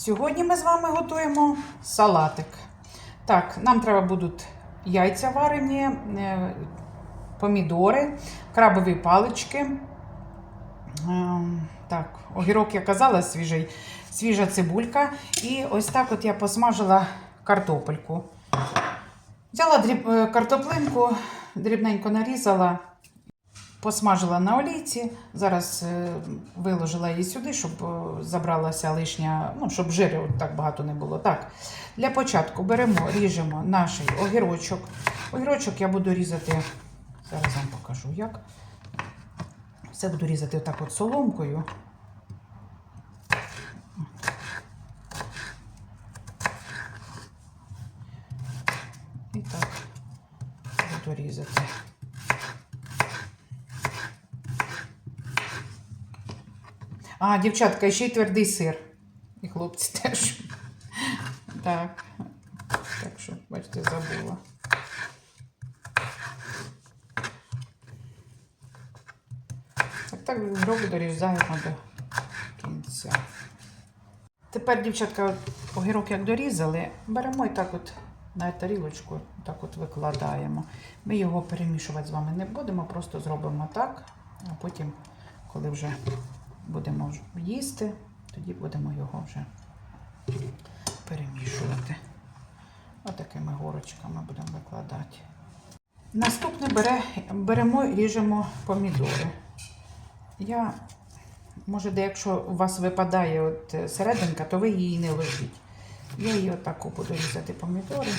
Сьогодні ми з вами готуємо салатик. Так, нам треба будуть яйця варені, е, помідори, крабові палички. Ем, Так, огірок я казала, свіжий, свіжа цибулька. І ось так от я посмажила картопельку. Взяла дріб, е, картоплинку, дрібненько нарізала, посмажила на олійці. Зараз е, виложила її сюди, щоб е, забралася лишня, ну, щоб жиру так багато не було. Так, для початку беремо, ріжемо наш огірочок. Огірочок я буду різати, зараз вам покажу як. Все буду різати отак от соломкою. І так буду різати. А, дівчатка, ще й твердий сир. І хлопці теж. Так. Так що, бачите, забула. Так, так зроблю, дорізаємо до кінця. Тепер, дівчатка, огірок як дорізали, беремо і так от на тарілочку, так от викладаємо. Ми його перемішувати з вами не будемо, просто зробимо так, а потім, коли вже будемо їсти, тоді будемо його вже перемішувати. Отакими горочками будемо викладати. Наступне бере, беремо ріжемо помідори. Я, може, де якщо у вас випадає от е, серединка, то ви її не ложіть. Я її отаку буду різати помідори.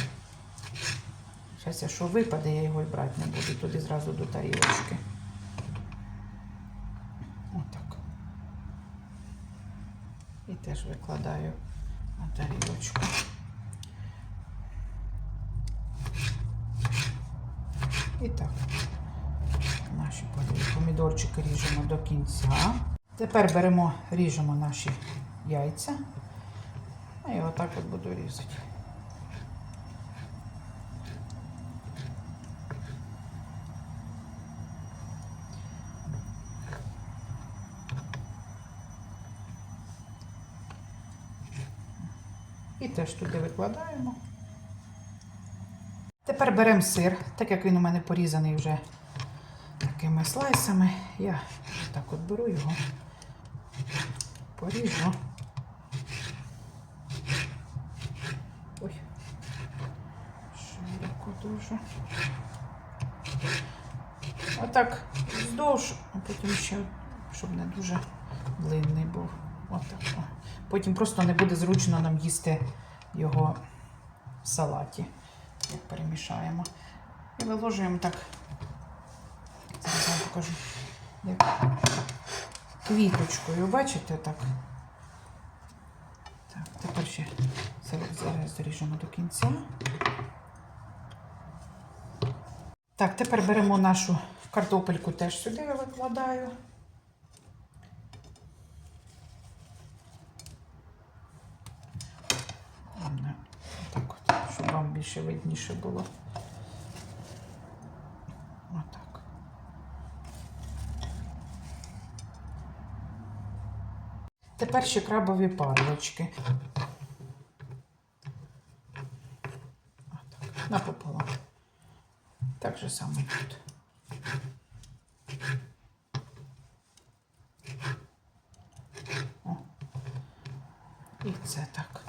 Зараз, якщо випаде, я його і брати не буду, туди зразу до тарілочки. Отак. І теж викладаю на тарілочку. І так, наші помідорчики ріжемо до кінця. Тепер беремо, ріжемо наші яйця. А я отак от буду різати. І теж туди викладаємо. Тепер беремо сир, так як він у мене порізаний вже такими слайсами. Я так от беру його, поріжу. Ой, широко дуже. Отак вздовж, а потім ще, щоб не дуже длинний був. Отак. Потім просто не буде зручно нам їсти його в салаті. Як перемішаємо. І виложуємо так. Зараз вам покажу. Як квіточкою, бачите так? Так, тепер ще зараз заріжемо до кінця. Так, тепер беремо нашу картопельку теж сюди я викладаю. Ладно, Так от, щоб вам більше видніше було. Отак. Тепер ще крабові парлочки. Отак, напополам. Так же само тут. І це так.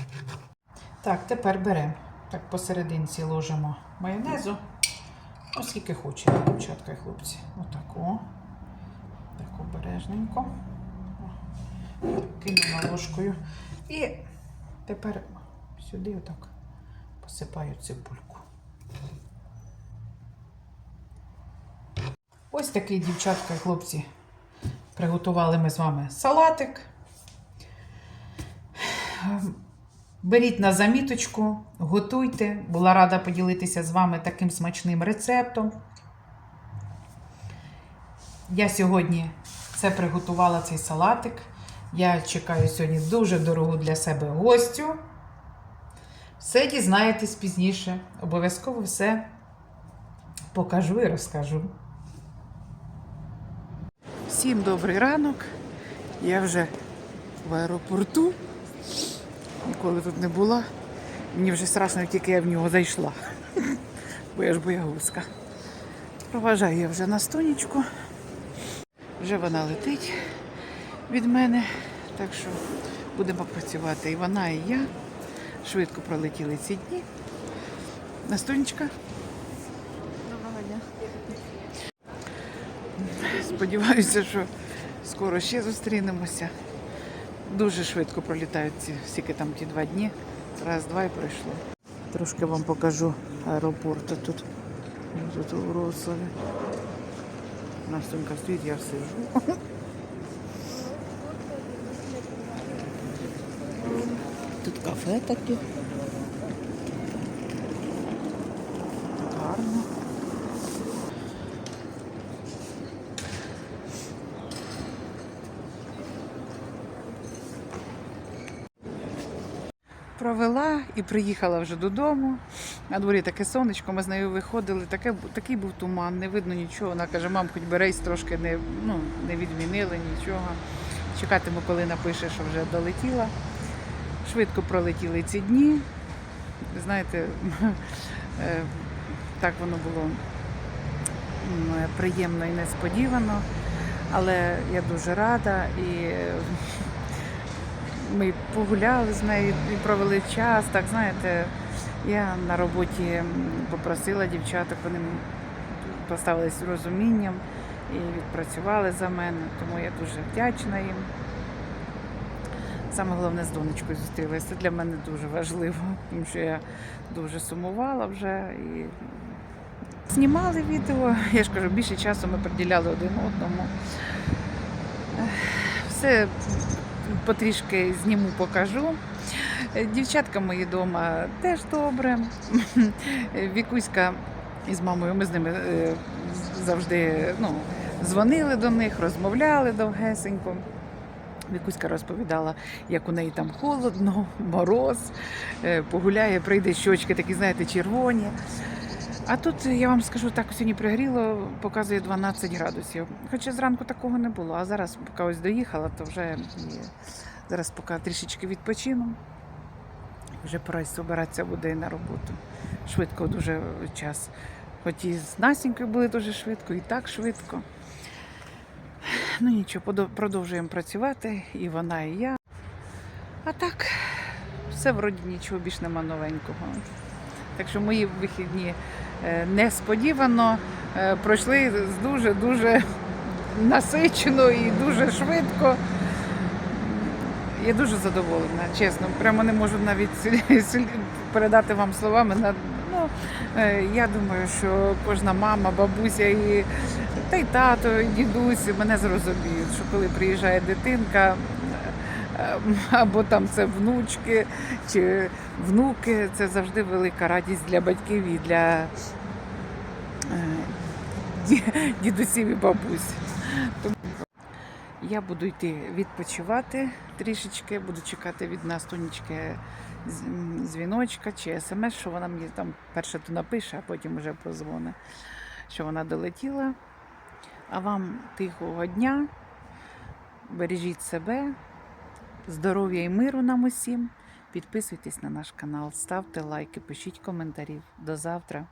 Так, тепер беремо. Так, посерединці ложимо майонезу. Ну, скільки хочете, дівчатка і хлопці. Отако. Так обережненько. Кинемо ложкою. І тепер сюди отак посипаю цибульку. Ось такий, дівчатка і хлопці, приготували ми з вами салатик. Беріть на заміточку, готуйте. Була рада поділитися з вами таким смачним рецептом. Я сьогодні це приготувала цей салатик. Я чекаю сьогодні дуже дорогу для себе гостю. Все дізнаєтесь пізніше. Обов'язково все покажу і розкажу. Всім добрий ранок. Я вже в аеропорту. Ніколи тут не була. Мені вже страшно, тільки я в нього зайшла. Бо я ж боягузка. Проважаю я вже на стонечку. Вже вона летить від мене. Так що будемо працювати. І вона, і я. Швидко пролетіли ці дні. Настунечка, Доброго дня. сподіваюся, що скоро ще зустрінемося. Дуже швидко пролітають ці всіки там ті два дні. Раз, два і пройшло. Трошки вам покажу аеропорт тут. Тут у Вроцлаві. Настенька стоїть, я сижу. Тут кафе таке. Провела і приїхала вже додому. На дворі таке сонечко, ми з нею виходили, таке, такий був туман, не видно нічого. Вона каже, мам, хоч би рейс трошки не, ну, не відмінили нічого. Чекатиму, коли напише, що вже долетіла. Швидко пролетіли ці дні. Знаєте, е, так воно було приємно і несподівано. Але я дуже рада і ми погуляли з нею і провели час. Так знаєте, я на роботі попросила дівчаток, вони поставились розумінням і відпрацювали за мене, тому я дуже вдячна їм. Саме головне з донечкою зустрілася. Це для мене дуже важливо, тому що я дуже сумувала вже і знімали відео. Я ж кажу, більше часу ми приділяли один одному. Все потрішки зніму, покажу. Дівчатка мої вдома теж добре. Вікуська із мамою, ми з ними е, завжди ну, дзвонили до них, розмовляли довгесенько. Вікуська розповідала, як у неї там холодно, мороз, е, погуляє, прийде щочки такі, знаєте, червоні. А тут я вам скажу, так сьогодні пригріло, показує 12 градусів. Хоча зранку такого не було, а зараз, поки ось доїхала, то вже зараз поки трішечки відпочину. Вже пора збиратися буде і на роботу. Швидко дуже час. Хоч і з Насінькою були дуже швидко, і так швидко. Ну нічого, продовжуємо працювати, і вона, і я. А так, все вроді нічого більш нема новенького. Так що мої вихідні е, несподівано е, пройшли дуже-дуже насичено і дуже швидко. Я дуже задоволена, чесно. Прямо не можу навіть передати вам словами. Ну, е, я думаю, що кожна мама, бабуся і та й тато, і дідусь мене зрозуміють, що коли приїжджає дитинка, або там це внучки чи внуки, це завжди велика радість для батьків і для е, дідусів і бабусь. Я буду йти відпочивати трішечки, буду чекати від нас тонічки дзвіночка чи смс, що вона мені там перше то напише, а потім вже позвоне, що вона долетіла. А вам тихого дня, бережіть себе, здоров'я і миру нам усім. Підписуйтесь на наш канал, ставте лайки, пишіть коментарі. До завтра.